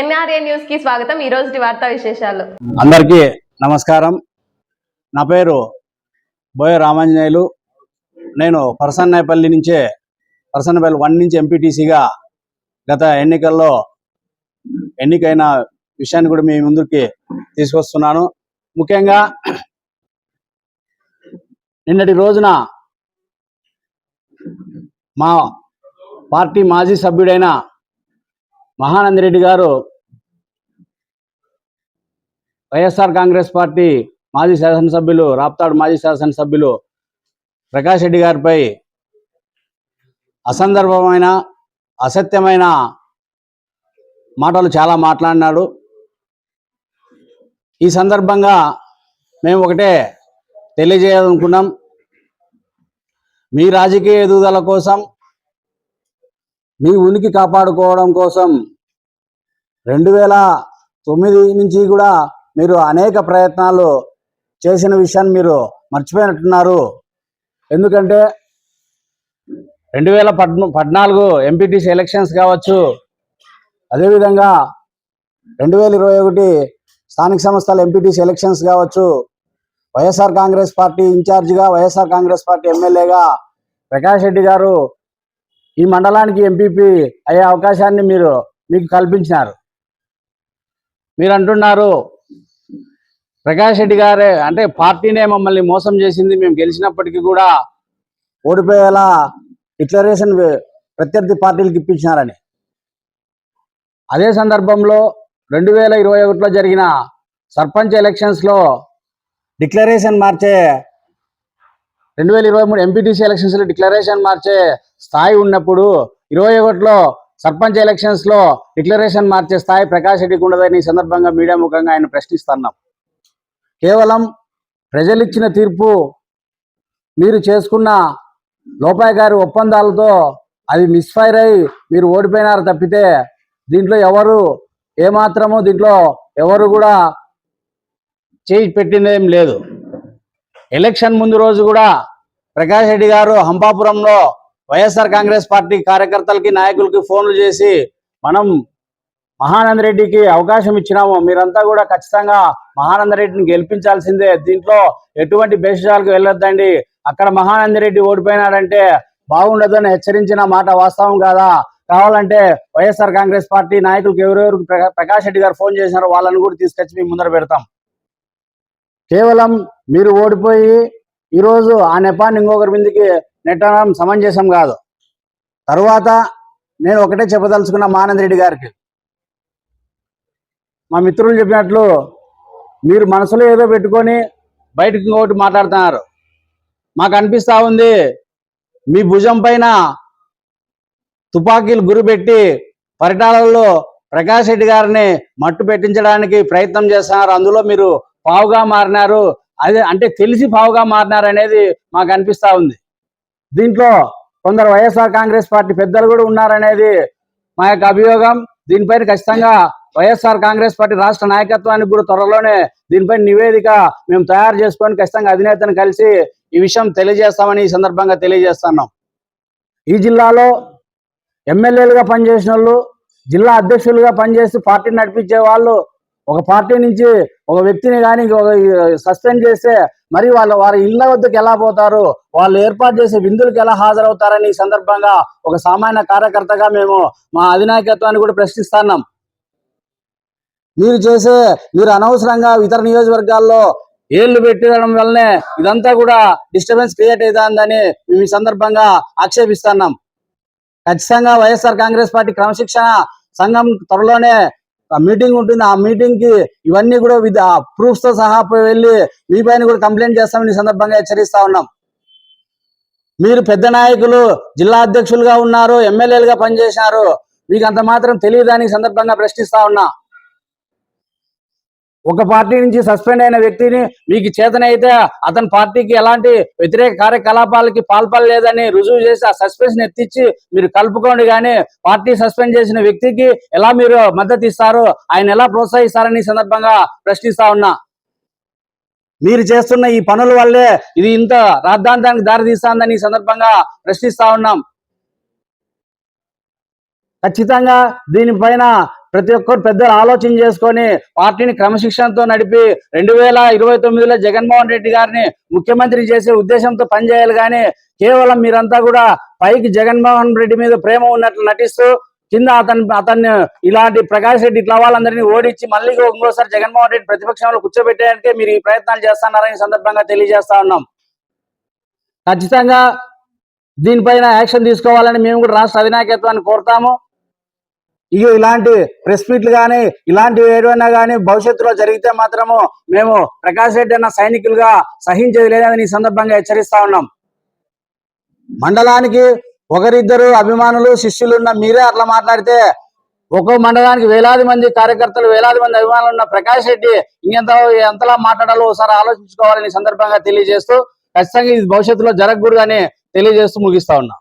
NRA న్యూస్కి స్వాగతం. ఈ రోజు వార్తా విశేషాలు. అందరికీ నమస్కారం. నా పేరు బోయ రామాంజనేయులు. నేను పరసన్నపల్లి నుంచే పరసన్నపల్లి వన్ నుంచి ఎంపీటీసీగా గత ఎన్నికల్లో ఎన్నికైన విషయాన్ని కూడా మీ ముందుకి తీసుకొస్తున్నాను. ముఖ్యంగా నిన్నటి రోజున మా పార్టీ మాజీ సభ్యుడైన మహానంద రెడ్డి గారు వైఎస్ఆర్ కాంగ్రెస్ పార్టీ మాజీ శాసనసభ్యులు రాప్తాడు మాజీ శాసనసభ్యులు ప్రకాష్ రెడ్డి గారిపై అసందర్భమైన అసత్యమైన మాటలు చాలా మాట్లాడినాడు. ఈ సందర్భంగా మేము ఒకటే తెలియజేయాలనుకున్నాం. మీ రాజకీయ ఎదుగుదల కోసం మీ ఉనికి కాపాడుకోవడం కోసం రెండు వేల తొమ్మిది నుంచి కూడా మీరు అనేక ప్రయత్నాలు చేసిన విషయాన్ని మీరు మర్చిపోయినట్టున్నారు. ఎందుకంటే రెండు వేల పద్న పద్నాలుగు ఎంపీటీసీ ఎలక్షన్స్ కావచ్చు అదేవిధంగా రెండు వేల ఇరవై ఒకటి స్థానిక సంస్థల ఎంపీటీసీ ఎలక్షన్స్ కావచ్చు వైఎస్ఆర్ కాంగ్రెస్ పార్టీ ఇన్ఛార్జిగా వైఎస్ఆర్ కాంగ్రెస్ పార్టీ ఎమ్మెల్యేగా ప్రకాష్ రెడ్డి గారు ఈ మండలానికి ఎంపీపీ అయ్యే అవకాశాన్ని మీరు మీకు కల్పించినారు. మీరు అంటున్నారు ప్రకాష్ రెడ్డి గారే అంటే పార్టీనే మమ్మల్ని మోసం చేసింది మేము గెలిచినప్పటికీ కూడా ఓడిపోయేలా డిక్లరేషన్ ప్రత్యర్థి పార్టీలకు ఇప్పించినారని. అదే సందర్భంలో రెండు వేల ఇరవై ఒకటిలో జరిగిన సర్పంచ్ ఎలక్షన్స్లో డిక్లరేషన్ మార్చే రెండు వేల ఇరవై మూడు ఎంపీటీసీ ఎలక్షన్స్లో డిక్లరేషన్ మార్చే స్థాయి ఉన్నప్పుడు ఇరవై ఒకటిలో సర్పంచ్ ఎలక్షన్స్లో డిక్లరేషన్ మార్చే స్థాయి ప్రకాష్ రెడ్డికి ఉండదని సందర్భంగా మీడియా ముఖంగా ఆయన ప్రశ్నిస్తున్నాం. కేవలం ప్రజలిచ్చిన తీర్పు మీరు చేసుకున్న లోపాయకారి ఒప్పందాలతో అది మిస్ఫైర్ అయి మీరు ఓడిపోయినారు తప్పితే దీంట్లో ఎవరు ఏమాత్రమో దీంట్లో ఎవరు కూడా చేయి పెట్టిందేం లేదు. ఎలక్షన్ ముందు రోజు కూడా ప్రకాష్ రెడ్డి గారు హంపాపురంలో వైఎస్ఆర్ కాంగ్రెస్ పార్టీ కార్యకర్తలకి నాయకులకి ఫోన్లు చేసి మనం మహానంద రెడ్డికి అవకాశం ఇచ్చినాము. మీరంతా కూడా ఖచ్చితంగా మహానంద రెడ్డిని గెలిపించాల్సిందే. దీంట్లో ఎటువంటి భేషజాలకు వెళ్ళొద్దండి. అక్కడ మహానంద రెడ్డి ఓడిపోయినాడంటే బాగుండదని హెచ్చరించిన మాట వాస్తవం కాదా? కావాలంటే వైఎస్ఆర్ కాంగ్రెస్ పార్టీ నాయకులకు ఎవరెవరు ప్రకాష్ రెడ్డి గారు ఫోన్ చేసినారో వాళ్ళని కూడా తీసుకొచ్చి మేము ముందర పెడతాం. కేవలం మీరు ఓడిపోయి ఈరోజు ఆ నెపాన్ని ఇంకొకరి మీదకి నెట్టడం సమంజసం కాదు. తరువాత నేను ఒకటే చెప్పదలుచుకున్న మానంద్ రెడ్డి గారికి. మా మిత్రులు చెప్పినట్లు మీరు మనసులో ఏదో పెట్టుకొని బయటకు ఇంకొకటి మాట్లాడుతున్నారు. మాకు అనిపిస్తా ఉంది మీ భుజం పైన తుపాకీలు గురిపెట్టి పరిటాలలో ప్రకాష్ రెడ్డి గారిని మట్టు పెట్టించడానికి ప్రయత్నం చేస్తున్నారు. అందులో మీరు పావుగా మారినారు. అదే అంటే తెలిసి పావుగా మారినారు అనేది మాకు అనిపిస్తా ఉంది. దీంట్లో కొందరు వైఎస్ఆర్ కాంగ్రెస్ పార్టీ పెద్దలు కూడా ఉన్నారనేది మా యొక్క అభియోగం. దీనిపైన ఖచ్చితంగా వైఎస్ఆర్ కాంగ్రెస్ పార్టీ రాష్ట్ర నాయకత్వానికి కూడా త్వరలోనే దీనిపై నివేదిక మేము తయారు చేసుకొని ఖచ్చితంగా అధినేతను కలిసి ఈ విషయం తెలియజేస్తామని ఈ సందర్భంగా తెలియజేస్తున్నాం ఈ జిల్లాలో ఎమ్మెల్యేలుగా పనిచేసిన వాళ్ళు జిల్లా అధ్యక్షులుగా పనిచేసి పార్టీని నడిపించే వాళ్ళు ఒక పార్టీ నుంచి ఒక వ్యక్తిని కానీ సస్పెండ్ చేస్తే మరి వాళ్ళ వారి ఇళ్ళ వద్దకు ఎలా పోతారు? వాళ్ళు ఏర్పాటు చేసే విందులకు ఎలా హాజరవుతారని ఈ సందర్భంగా ఒక సామాన్య కార్యకర్తగా మేము మా అధినాయకత్వాన్ని కూడా ప్రశ్నిస్తున్నాం మీరు చేసే మీరు అనవసరంగా ఇతర నియోజకవర్గాల్లో ఏళ్ళు పెట్టడం వల్లనే ఇదంతా కూడా డిస్టర్బెన్స్ క్రియేట్ అవుతుందని మేము ఈ సందర్భంగా ఆక్షేపిస్తున్నాం ఖచ్చితంగా వైఎస్ఆర్ కాంగ్రెస్ పార్టీ క్రమశిక్షణ సంఘం త్వరలోనే మీటింగ్ ఉంటుంది. ఆ మీటింగ్కి ఇవన్నీ కూడా విత్ ప్రూఫ్స్తో సహా వెళ్ళి మీ పైన కూడా కంప్లైంట్ చేస్తామని ఈ సందర్భంగా హెచ్చరిస్తా ఉన్నాం. మీరు పెద్ద నాయకులు జిల్లా అధ్యక్షులుగా ఉన్నారు ఎమ్మెల్యేలుగా పనిచేశారు. మీకు అంత మాత్రం తెలియదానికి సందర్భంగా ప్రశ్నిస్తా ఉన్నా. ఒక పార్టీ నుంచి సస్పెండ్ అయిన వ్యక్తిని మీకు చేతనైతే అతని పార్టీకి ఎలాంటి వ్యతిరేక కార్యకలాపాలకి పాల్పడలేదని రుజువు చేసి ఆ సస్పెన్షన్ ఎత్తిచ్చి మీరు కలుపుకోండి కానీ పార్టీ సస్పెండ్ చేసిన వ్యక్తికి ఎలా మీరు మద్దతు ఇస్తారు? ఆయన ఎలా ప్రోత్సహిస్తారని సందర్భంగా ప్రశ్నిస్తా ఉన్నా. మీరు చేస్తున్న ఈ పనుల వల్లే ఇది ఇంత రాద్ధాంతానికి దారితీస్తుందని సందర్భంగా ప్రశ్నిస్తా ఉన్నాం. ఖచ్చితంగా దీనిపైన ప్రతి ఒక్కరు పెద్దలు ఆలోచన చేసుకొని పార్టీని క్రమశిక్షణతో నడిపి రెండు వేల ఇరవై తొమ్మిదిలో జగన్మోహన్ రెడ్డి గారిని ముఖ్యమంత్రి చేసే ఉద్దేశంతో పనిచేయాలి కానీ కేవలం మీరంతా కూడా పైకి జగన్మోహన్ రెడ్డి మీద ప్రేమ ఉన్నట్లు నటిస్తూ కింద అతను అతన్ని ఇలాంటి ప్రకాష్ రెడ్డి ఇట్లా వాళ్ళందరినీ ఓడించి మళ్ళీ ఇంకోసారి జగన్మోహన్ రెడ్డి ప్రతిపక్షంలో కూర్చోబెట్టడానికి మీరు ఈ ప్రయత్నాలు చేస్తున్నారని ఈ సందర్భంగా తెలియజేస్తా ఉన్నాం. ఖచ్చితంగా దీనిపైన యాక్షన్ తీసుకోవాలని మేము కూడా రాష్ట్ర అధినాయకత్వాన్ని కోరుతాము. ఇక ఇలాంటి ప్రెస్ మీట్లు కానీ ఇలాంటివి ఏదైనా కానీ భవిష్యత్తులో జరిగితే మాత్రము మేము ప్రకాష్ రెడ్డి అన్న సైనికులుగా సహించేది లేదని ఈ సందర్భంగా హెచ్చరిస్తా ఉన్నాం. మండలానికి ఒకరిద్దరు అభిమానులు శిష్యులు ఉన్న మీరే అట్లా మాట్లాడితే ఒక్కో మండలానికి వేలాది మంది కార్యకర్తలు వేలాది మంది అభిమానులు ఉన్న ప్రకాష్ రెడ్డి ఇంకెంత ఎంతలా మాట్లాడాలో ఒకసారి ఆలోచించుకోవాలని సందర్భంగా తెలియజేస్తూ ఖచ్చితంగా ఇది భవిష్యత్తులో జరగకూడదని తెలియజేస్తూ ముగిస్తా ఉన్నా.